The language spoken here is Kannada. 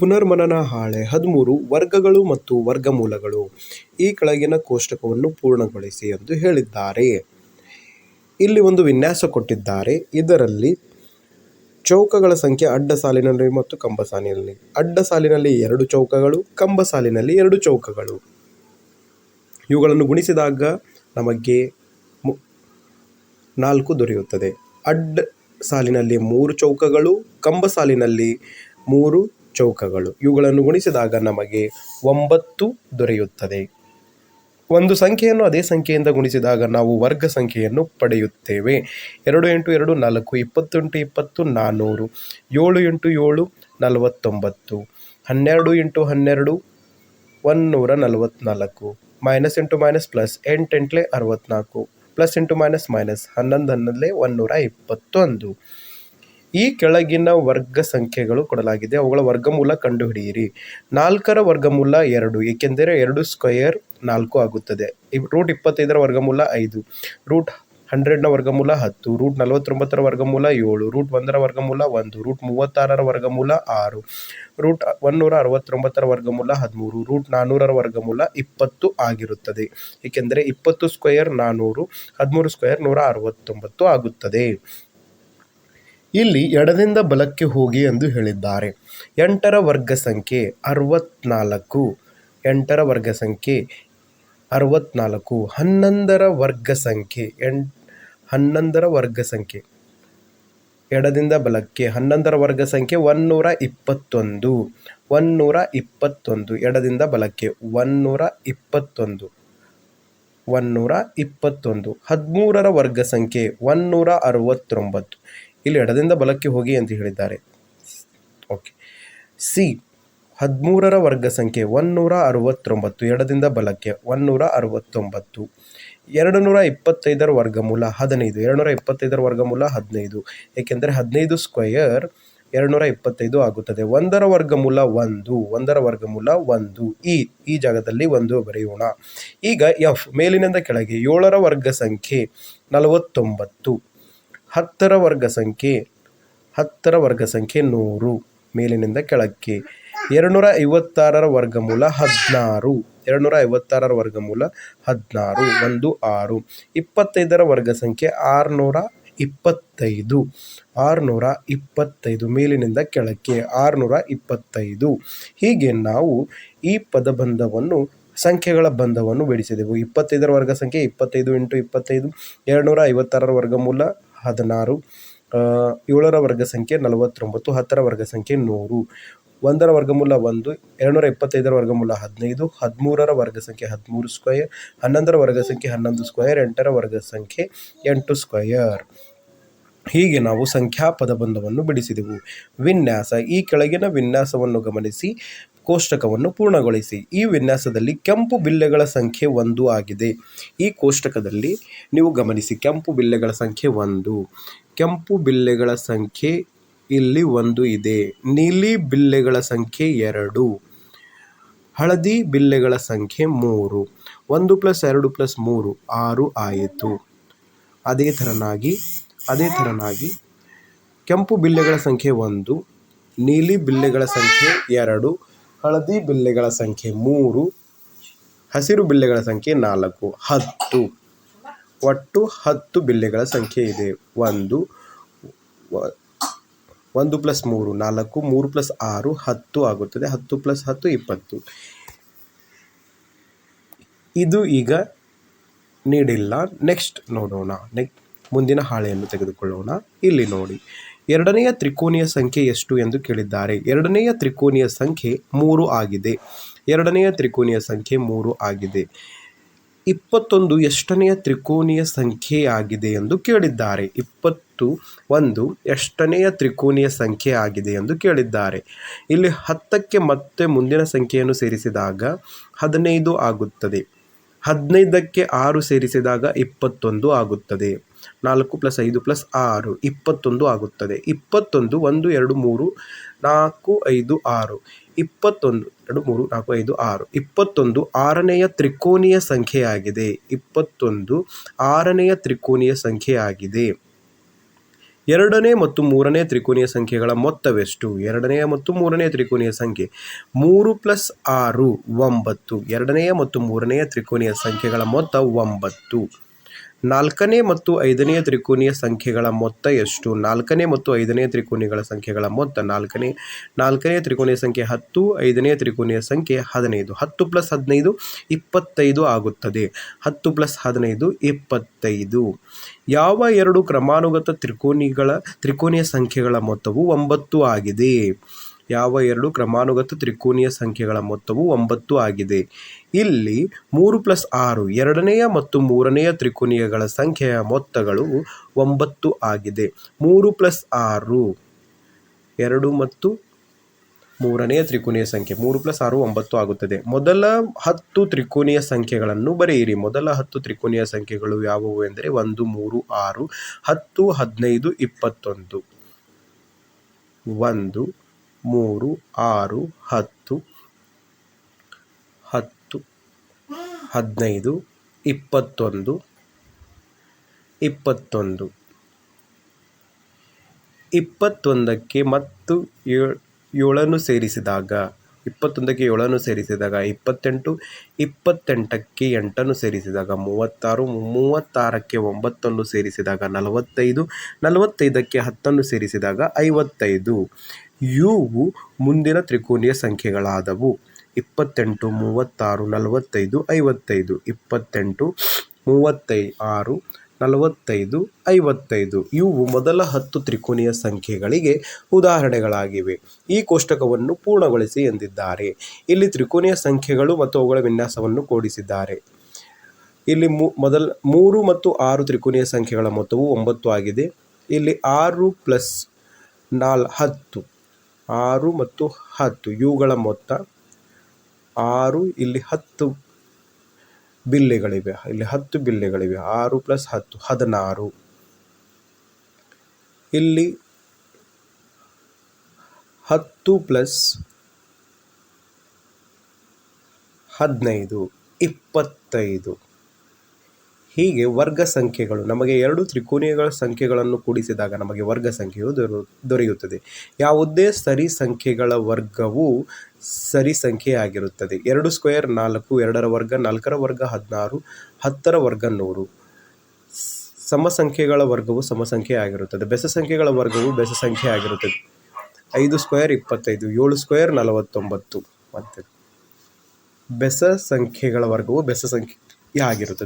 ಪುನರ್ಮನನ ಹಾಳೆ, ಹದಿಮೂರು ವರ್ಗಗಳು ಮತ್ತು ವರ್ಗಮೂಲಗಳು. ಈ ಕೆಳಗಿನ ಕೋಷ್ಟಕವನ್ನು ಪೂರ್ಣಗೊಳಿಸಿ ಎಂದು ಹೇಳಿದ್ದಾರೆ. ಇಲ್ಲಿ ಒಂದು ವಿನ್ಯಾಸ ಕೊಟ್ಟಿದ್ದಾರೆ. ಇದರಲ್ಲಿ ಚೌಕಗಳ ಸಂಖ್ಯೆ ಅಡ್ಡ ಸಾಲಿನಲ್ಲಿ ಮತ್ತು ಕಂಬ ಸಾಲಿನಲ್ಲಿ. ಅಡ್ಡ ಸಾಲಿನಲ್ಲಿ ಎರಡು ಚೌಕಗಳು, ಕಂಬ ಸಾಲಿನಲ್ಲಿ ಎರಡು ಚೌಕಗಳು. ಇವುಗಳನ್ನು ಗುಣಿಸಿದಾಗ ನಮಗೆ ನಾಲ್ಕು ದೊರೆಯುತ್ತದೆ. ಅಡ್ಡ ಸಾಲಿನಲ್ಲಿ ಮೂರು ಚೌಕಗಳು, ಕಂಬ ಸಾಲಿನಲ್ಲಿ ಮೂರು ಚೌಕಗಳು. ಇವುಗಳನ್ನು ಗುಣಿಸಿದಾಗ ನಮಗೆ ಒಂಬತ್ತು ದೊರೆಯುತ್ತದೆ. ಒಂದು ಸಂಖ್ಯೆಯನ್ನು ಅದೇ ಸಂಖ್ಯೆಯಿಂದ ಗುಣಿಸಿದಾಗ ನಾವು ವರ್ಗ ಸಂಖ್ಯೆಯನ್ನು ಪಡೆಯುತ್ತೇವೆ. ಎರಡು ಎಂಟು ಎರಡು ನಾಲ್ಕು ಇಪ್ಪತ್ತೆಂಟು ಇಪ್ಪತ್ತು ನಾನ್ನೂರು ಏಳು ಎಂಟು ಏಳು ನಲವತ್ತೊಂಬತ್ತು. ಹನ್ನೆರಡು ಎಂಟು ಹನ್ನೆರಡು ಒನ್ನೂರ ನಲವತ್ತ್ನಾಲ್ಕು ಮೈನಸ್ ಎಂಟು ಮೈನಸ್ ಪ್ಲಸ್ ಎಂಟೆಂಟ್ಲೆ ಅರವತ್ತ್ನಾಲ್ಕು ಪ್ಲಸ್ ಎಂಟು ಮೈನಸ್ ಮೈನಸ್ ಹನ್ನೊಂದು ಹನ್ನೊಂದಲೇ ಒನ್ನೂರ ಇಪ್ಪತ್ತೊಂದು. ಈ ಕೆಳಗಿನ ವರ್ಗ ಸಂಖ್ಯೆಗಳು ಕೊಡಲಾಗಿದೆ. ಅವುಗಳ ವರ್ಗಮೂಲ ಕಂಡುಹಿಡಿಯಿರಿ. ನಾಲ್ಕರ ವರ್ಗಮೂಲ ಎರಡು, ಏಕೆಂದರೆ ಎರಡು ಸ್ಕ್ವಯರ್ ನಾಲ್ಕು ಆಗುತ್ತದೆ. ರೂಟ್ ಇಪ್ಪತ್ತೈದರ ವರ್ಗಮೂಲ ಐದು, ರೂಟ್ ಹಂಡ್ರೆಡ್ನ ವರ್ಗಮೂಲ ಹತ್ತು, ರೂಟ್ ನಲವತ್ತೊಂಬತ್ತರ ವರ್ಗಮೂಲ ಏಳು, ರೂಟ್ ಒಂದರ ವರ್ಗಮೂಲ ಒಂದು, ರೂಟ್ ಮೂವತ್ತಾರರ ವರ್ಗಮೂಲ ಆರು, ರೂಟ್ ಒನ್ನೂರ ಅರವತ್ತೊಂಬತ್ತರ ವರ್ಗಮೂಲ ಹದಿಮೂರು, ರೂಟ್ ನಾನ್ನೂರರ ವರ್ಗಮೂಲ ಇಪ್ಪತ್ತು ಆಗಿರುತ್ತದೆ. ಏಕೆಂದರೆ ಇಪ್ಪತ್ತು ಸ್ಕ್ವಯರ್ ನಾನ್ನೂರು ಹದಿಮೂರು ಸ್ಕ್ವಯರ್ ನೂರ ಅರವತ್ತೊಂಬತ್ತು ಆಗುತ್ತದೆ. ಇಲ್ಲಿ ಎಡದಿಂದ ಬಲಕ್ಕೆ ಹೋಗಿ ಎಂದು ಹೇಳಿದ್ದಾರೆ. ಎಂಟರ ವರ್ಗ ಸಂಖ್ಯೆ ಅರವತ್ನಾಲ್ಕು, ಎಂಟರ ವರ್ಗ ಸಂಖ್ಯೆ ಅರವತ್ನಾಲ್ಕು, ಹನ್ನೊಂದರ ವರ್ಗ ಸಂಖ್ಯೆ ಎಂ, ಹನ್ನೊಂದರ ವರ್ಗ ಸಂಖ್ಯೆ ಎಡದಿಂದ ಬಲಕ್ಕೆ, ಹನ್ನೊಂದರ ವರ್ಗ ಸಂಖ್ಯೆ ಒನ್ನೂರ ಇಪ್ಪತ್ತೊಂದು ಒನ್ನೂರ ಇಪ್ಪತ್ತೊಂದು, ಎಡದಿಂದ ಬಲಕ್ಕೆ ಒನ್ನೂರ ಇಪ್ಪತ್ತೊಂದು ಒನ್ನೂರ ಇಪ್ಪತ್ತೊಂದು, ಹದಿಮೂರರ ವರ್ಗ ಸಂಖ್ಯೆ ಒನ್ನೂರ ಅರವತ್ತೊಂಬತ್ತು ಇಲ್ಲಿ ಎಡದಿಂದ ಬಲಕ್ಕೆ ಹೋಗಿ ಅಂತ ಹೇಳಿದ್ದಾರೆ. ಓಕೆ. ಸಿ, ಹದಿಮೂರರ ವರ್ಗ ಸಂಖ್ಯೆ ಒನ್ನೂರ ಅರವತ್ತೊಂಬತ್ತು ಎಡದಿಂದ ಬಲಕ್ಕೆ ಒನ್ನೂರ ಅರವತ್ತೊಂಬತ್ತು ಎರಡು ನೂರ ಇಪ್ಪತ್ತೈದರ ವರ್ಗಮೂಲ ಹದಿನೈದು ಎರಡು ನೂರ ಇಪ್ಪತ್ತೈದರ ವರ್ಗಮೂಲ ಹದಿನೈದು, ಏಕೆಂದರೆ ಹದಿನೈದು ಸ್ಕ್ವಯರ್ ಎರಡು ನೂರ ಇಪ್ಪತ್ತೈದು ಆಗುತ್ತದೆ. ಒಂದರ ವರ್ಗಮೂಲ ಒಂದು, ಒಂದರ ವರ್ಗಮೂಲ ಒಂದು, ಈ ಈ ಜಾಗದಲ್ಲಿ ಒಂದು ಬರೆಯೋಣ. ಈಗ ಎಫ್ ಮೇಲಿನಿಂದ ಕೆಳಗೆ ಏಳರ ವರ್ಗ ಸಂಖ್ಯೆ ನಲವತ್ತೊಂಬತ್ತು ಹತ್ತರ ವರ್ಗ ಸಂಖ್ಯೆ, ಹತ್ತರ ವರ್ಗ ಸಂಖ್ಯೆ ನೂರು, ಮೇಲಿನಿಂದ ಕೆಳಕ್ಕೆ. ಎರಡುನೂರ ಐವತ್ತಾರರ ವರ್ಗಮೂಲ ಹದಿನಾರು. ಎರಡುನೂರ ಐವತ್ತಾರರ ವರ್ಗಮೂಲ ಹದಿನಾರು, ಒಂದು, ಆರು. ಇಪ್ಪತ್ತೈದರ ವರ್ಗ ಸಂಖ್ಯೆ ಆರುನೂರ ಇಪ್ಪತ್ತೈದು. ಆರುನೂರ ಇಪ್ಪತ್ತೈದು, ಮೇಲಿನಿಂದ ಕೆಳಕ್ಕೆ. ಆರುನೂರ ಇಪ್ಪತ್ತೈದು. ಹೀಗೆ ನಾವು ಈ ಪದಬಂಧವನ್ನು ಸಂಖ್ಯೆಗಳ ಬಂಧವನ್ನು ಬಿಡಿಸಿದೆವು. ಇಪ್ಪತ್ತೈದರ ವರ್ಗ ಸಂಖ್ಯೆ ಇಪ್ಪತ್ತೈದು ಇಂಟು ಇಪ್ಪತ್ತೈದು. ಎರಡುನೂರ ಐವತ್ತಾರರ ವರ್ಗಮೂಲ ಹದಿನಾರು ಏಳರ ವರ್ಗ ಸಂಖ್ಯೆ ನಲವತ್ತೊಂಬತ್ತು, ಹತ್ತರ ವರ್ಗ ಸಂಖ್ಯೆ ನೂರು, ಒಂದರ ವರ್ಗಮೂಲ ಒಂದು, ಎರಡುನೂರ ಇಪ್ಪತ್ತೈದರ ವರ್ಗಮೂಲ ಹದಿನೈದು, ಹದಿಮೂರರ ವರ್ಗ ಸಂಖ್ಯೆ ಹದಿಮೂರು ಸ್ಕ್ವಯರ್ ಹನ್ನೊಂದರ ವರ್ಗ ಸಂಖ್ಯೆ ಹನ್ನೊಂದು ಸ್ಕ್ವಯರ್ ಎಂಟರ ವರ್ಗ ಸಂಖ್ಯೆ ಎಂಟು ಸ್ಕ್ವಯರ್ ಹೀಗೆ ನಾವು ಸಂಖ್ಯಾ ಪದಬಂಧವನ್ನು ಬಿಡಿಸಿದೆವು. ವಿನ್ಯಾಸ, ಈ ಕೆಳಗಿನ ವಿನ್ಯಾಸವನ್ನು ಗಮನಿಸಿ. ಕೋಷ್ಟಕವನ್ನು ಪೂರ್ಣಗೊಳಿಸಿ. ಈ ವಿನ್ಯಾಸದಲ್ಲಿ ಕೆಂಪು ಬಿಲ್ಲೆಗಳ ಸಂಖ್ಯೆ ಒಂದು ಆಗಿದೆ. ಈ ಕೋಷ್ಟಕದಲ್ಲಿ ನೀವು ಗಮನಿಸಿ ಕೆಂಪು ಬಿಲ್ಲೆಗಳ ಸಂಖ್ಯೆ ಒಂದು. ಕೆಂಪು ಬಿಲ್ಲೆಗಳ ಸಂಖ್ಯೆ ಇಲ್ಲಿ ಒಂದು ಇದೆ. ನೀಲಿ ಬಿಲ್ಲೆಗಳ ಸಂಖ್ಯೆ ಎರಡು. ಹಳದಿ ಬಿಲ್ಲೆಗಳ ಸಂಖ್ಯೆ ಮೂರು. ಒಂದು ಪ್ಲಸ್ ಎರಡು ಪ್ಲಸ್ ಮೂರು, ಆರು ಆಯಿತು. ಅದೇ ಥರನಾಗಿ ಅದೇ ಥರನಾಗಿ ಕೆಂಪು ಬಿಲ್ಲೆಗಳ ಸಂಖ್ಯೆ ಒಂದು, ನೀಲಿ ಬಿಲ್ಲೆಗಳ ಸಂಖ್ಯೆ ಎರಡು ಹಳದಿ ಬಿಲ್ಲೆಗಳ ಸಂಖ್ಯೆ ಮೂರು, ಹಸಿರು ಬಿಲ್ಲೆಗಳ ಸಂಖ್ಯೆ ನಾಲ್ಕು, ಹತ್ತು. ಒಟ್ಟು ಹತ್ತು ಬಿಲ್ಲೆಗಳ ಸಂಖ್ಯೆ ಇದೆ. ಒಂದು ಒಂದು ಪ್ಲಸ್ ಮೂರು, ನಾಲ್ಕು, ಮೂರು ಪ್ಲಸ್ ಆರು, ಹತ್ತು ಆಗುತ್ತದೆ. ಹತ್ತು ಪ್ಲಸ್ ಹತ್ತು, ಇಪ್ಪತ್ತು. ಇದು ಈಗ ನೀಡಿಲ್ಲ. ನೆಕ್ಸ್ಟ್ ನೋಡೋಣ. ನೆಕ್, ಮುಂದಿನ ಹಾಳೆಯನ್ನು ತೆಗೆದುಕೊಳ್ಳೋಣ. ಇಲ್ಲಿ ನೋಡಿ. ಎರಡನೆಯ ತ್ರಿಕೋನೀಯ ಸಂಖ್ಯೆ ಎಷ್ಟು ಎಂದು ಕೇಳಿದ್ದಾರೆ. ಎರಡನೆಯ ತ್ರಿಕೋನೀಯ ಸಂಖ್ಯೆ ಮೂರು ಆಗಿದೆ. ಎರಡನೆಯ ತ್ರಿಕೋನೀಯ ಸಂಖ್ಯೆ ಮೂರು ಆಗಿದೆ. ಇಪ್ಪತ್ತೊಂದು ಎಷ್ಟನೆಯ ತ್ರಿಕೋನೀಯ ಸಂಖ್ಯೆಯಾಗಿದೆ ಎಂದು ಕೇಳಿದ್ದಾರೆ. ಇಪ್ಪತ್ತು ಒಂದು ಎಷ್ಟನೆಯ ತ್ರಿಕೋನೀಯ ಸಂಖ್ಯೆ ಆಗಿದೆ ಎಂದು ಕೇಳಿದ್ದಾರೆ. ಇಲ್ಲಿ ಹತ್ತಕ್ಕೆ ಮತ್ತೆ ಮುಂದಿನ ಸಂಖ್ಯೆಯನ್ನು ಸೇರಿಸಿದಾಗ ಹದಿನೈದು ಆಗುತ್ತದೆ. ಹದಿನೈದಕ್ಕೆ ಆರು ಸೇರಿಸಿದಾಗ ಇಪ್ಪತ್ತೊಂದು ಆಗುತ್ತದೆ. ನಾಲ್ಕು ಪ್ಲಸ್ ಐದು ಪ್ಲಸ್ ಆರು, ಇಪ್ಪತ್ತೊಂದು ಆಗುತ್ತದೆ. ಇಪ್ಪತ್ತೊಂದು, ಒಂದು, ಎರಡು, ಮೂರು, ನಾಲ್ಕು, ಐದು, ಆರು. ಇಪ್ಪತ್ತೊಂದು, ಎರಡು, ಮೂರು, ನಾಲ್ಕು, ಐದು, ಆರು. ಇಪ್ಪತ್ತೊಂದು ಆರನೆಯ ತ್ರಿಕೋನೀಯ ಸಂಖ್ಯೆಯಾಗಿದೆ. ಇಪ್ಪತ್ತೊಂದು ಆರನೆಯ ತ್ರಿಕೋನೀಯ ಸಂಖ್ಯೆಯಾಗಿದೆ. ಎರಡನೇ ಮತ್ತು ಮೂರನೇ ತ್ರಿಕೋನೀಯ ಸಂಖ್ಯೆಗಳ ಮೊತ್ತವೆಷ್ಟು? ಎರಡನೆಯ ಮತ್ತು ಮೂರನೇ ತ್ರಿಕೋನೀಯ ಸಂಖ್ಯೆ ಮೂರು ಪ್ಲಸ್ ಆರು, ಒಂಬತ್ತು. ಎರಡನೆಯ ಮತ್ತು ಮೂರನೆಯ ತ್ರಿಕೋನೀಯ ಸಂಖ್ಯೆಗಳ ಮೊತ್ತ ಒಂಬತ್ತು. ನಾಲ್ಕನೇ ಮತ್ತು ಐದನೆಯ ತ್ರಿಕೋನಿಯ ಸಂಖ್ಯೆಗಳ ಮೊತ್ತ ಎಷ್ಟು? ನಾಲ್ಕನೇ ಮತ್ತು ಐದನೇ ತ್ರಿಕೋನಿಗಳ ಸಂಖ್ಯೆಗಳ ಮೊತ್ತ ನಾಲ್ಕನೇ ನಾಲ್ಕನೇ ತ್ರಿಕೋನಿಯ ಸಂಖ್ಯೆ ಹತ್ತು, ಐದನೇ ತ್ರಿಕೋನಿಯ ಸಂಖ್ಯೆ ಹದಿನೈದು. ಹತ್ತು ಪ್ಲಸ್ ಹದಿನೈದು, ಇಪ್ಪತ್ತೈದು ಆಗುತ್ತದೆ. ಹತ್ತು ಪ್ಲಸ್ ಹದಿನೈದು, ಇಪ್ಪತ್ತೈದು. ಯಾವ ಎರಡು ಕ್ರಮಾನುಗತ ತ್ರಿಕೋನಿಗಳ ತ್ರಿಕೋನಿಯ ಸಂಖ್ಯೆಗಳ ಮೊತ್ತವು ಒಂಬತ್ತು ಆಗಿದೆ? ಯಾವ ಎರಡು ಕ್ರಮಾನುಗತ ತ್ರಿಕೋನೀಯ ಸಂಖ್ಯೆಗಳ ಮೊತ್ತವು ಒಂಬತ್ತು ಆಗಿದೆ. ಇಲ್ಲಿ ಮೂರು ಪ್ಲಸ್ ಆರು ಎರಡನೆಯ ಮತ್ತು ಮೂರನೆಯ ತ್ರಿಕೋನೀಯಗಳ ಸಂಖ್ಯೆಯ ಮೊತ್ತಗಳು ಒಂಬತ್ತು ಆಗಿದೆ. ಮೂರು ಪ್ಲಸ್ ಆರು ಎರಡು ಮತ್ತು ಮೂರನೆಯ ತ್ರಿಕೋನೀಯ ಸಂಖ್ಯೆ. ಮೂರು ಪ್ಲಸ್ ಆರು ಒಂಬತ್ತು ಆಗುತ್ತದೆ. ಮೊದಲ ಹತ್ತು ತ್ರಿಕೋನೀಯ ಸಂಖ್ಯೆಗಳನ್ನು ಬರೆಯಿರಿ. ಮೊದಲ ಹತ್ತು ತ್ರಿಕೋನೀಯ ಸಂಖ್ಯೆಗಳು ಯಾವುವು ಎಂದರೆ ಒಂದು, ಮೂರು, ಆರು, ಹತ್ತು, ಹದಿನೈದು, ಇಪ್ಪತ್ತೊಂದು. ಒಂದು ಮೂರು, ಆರು, ಹತ್ತು ಹತ್ತು, ಹದಿನೈದು, ಇಪ್ಪತ್ತೊಂದು ಇಪ್ಪತ್ತೊಂದು. ಇಪ್ಪತ್ತೊಂದಕ್ಕೆ ಮತ್ತು ಏಳು ಏಳನ್ನು ಸೇರಿಸಿದಾಗ, ಇಪ್ಪತ್ತೊಂದಕ್ಕೆ ಏಳನ್ನು ಸೇರಿಸಿದಾಗ ಇಪ್ಪತ್ತೆಂಟು, ಇಪ್ಪತ್ತೆಂಟಕ್ಕೆ ಎಂಟನ್ನು ಸೇರಿಸಿದಾಗ ಮೂವತ್ತಾರು, ಮೂವತ್ತಾರಕ್ಕೆ ಒಂಬತ್ತನ್ನು ಸೇರಿಸಿದಾಗ ನಲವತ್ತೈದು, ನಲವತ್ತೈದಕ್ಕೆ ಹತ್ತನ್ನು ಸೇರಿಸಿದಾಗ ಐವತ್ತೈದು. ಇವು ಮುಂದಿನ ತ್ರಿಕೋನೀಯ ಸಂಖ್ಯೆಗಳಾದವು. ಇಪ್ಪತ್ತೆಂಟು, ಮೂವತ್ತಾರು, ನಲವತ್ತೈದು, ಐವತ್ತೈದು. ಇಪ್ಪತ್ತೆಂಟು ಮೂವತ್ತೈ ಆರು ನಲವತ್ತೈದು, ಐವತ್ತೈದು. ಇವು ಮೊದಲ ಹತ್ತು ತ್ರಿಕೋನೀಯ ಸಂಖ್ಯೆಗಳಿಗೆ ಉದಾಹರಣೆಗಳಾಗಿವೆ. ಈ ಕೋಷ್ಟಕವನ್ನು ಪೂರ್ಣಗೊಳಿಸಿ ಎಂದಿದ್ದಾರೆ. ಇಲ್ಲಿ ತ್ರಿಕೋನೀಯ ಸಂಖ್ಯೆಗಳು ಮತ್ತು ಅವುಗಳ ವಿನ್ಯಾಸವನ್ನು ಕೂಡಿಸಿದ್ದಾರೆ. ಇಲ್ಲಿ ಮೊದಲ, ಮೂರು ಮತ್ತು ಆರು ತ್ರಿಕೋನೀಯ ಸಂಖ್ಯೆಗಳ ಮೊತ್ತವು ಒಂಬತ್ತು ಆಗಿದೆ. ಇಲ್ಲಿ ಆರು ಪ್ಲಸ್ ನಾಲ್, ಹತ್ತು. ಆರು ಮತ್ತು ಹತ್ತು. ಇವುಗಳ ಮೊತ್ತ ಆರು, ಇಲ್ಲಿ ಹತ್ತು ಬಿಲ್ಲೆಗಳಿವೆ. ಇಲ್ಲಿ ಹತ್ತು ಬಿಲ್ಲೆಗಳಿವೆ. ಆರು ಪ್ಲಸ್ ಹತ್ತು, ಹದಿನಾರು. ಇಲ್ಲಿ ಹತ್ತು ಪ್ಲಸ್ ಹದಿನೈದು, ಇಪ್ಪತ್ತೈದು. ಹೀಗೆ ವರ್ಗ ಸಂಖ್ಯೆಗಳು, ನಮಗೆ ಎರಡು ತ್ರಿಕೋನೀಯಗಳ ಸಂಖ್ಯೆಗಳನ್ನು ಕೂಡಿಸಿದಾಗ ನಮಗೆ ವರ್ಗ ಸಂಖ್ಯೆಯು ದೊರ, ದೊರೆಯುತ್ತದೆ. ಯಾವುದೇ ಸರಿ ಸಂಖ್ಯೆಗಳ ವರ್ಗವು ಸರಿ ಸಂಖ್ಯೆಯಾಗಿರುತ್ತದೆ. ಎರಡು ಸ್ಕ್ವೇರ್ ನಾಲ್ಕು, ಎರಡರ ವರ್ಗ ನಾಲ್ಕರ ವರ್ಗ ಹದಿನಾರು, ಹತ್ತರ ವರ್ಗ ನೂರು. ಸಮ ಸಂಖ್ಯೆಗಳ ವರ್ಗವು ಸಮ ಸಂಖ್ಯೆ ಆಗಿರುತ್ತದೆ ಬೆಸ ಸಂಖ್ಯೆಗಳ ವರ್ಗವು ಬೆಸ ಸಂಖ್ಯೆ ಆಗಿರುತ್ತದೆ ಐದು ಸ್ಕ್ವೇರ್ ಇಪ್ಪತ್ತೈದು, ಏಳು ಸ್ಕ್ವೇರ್ ನಲವತ್ತೊಂಬತ್ತು. ಮತ್ತು ಬೆಸ ಸಂಖ್ಯೆಗಳ ವರ್ಗವು ಬೆಸ ಸಂಖ್ಯೆ ಆಗಿರುತ್ತದೆ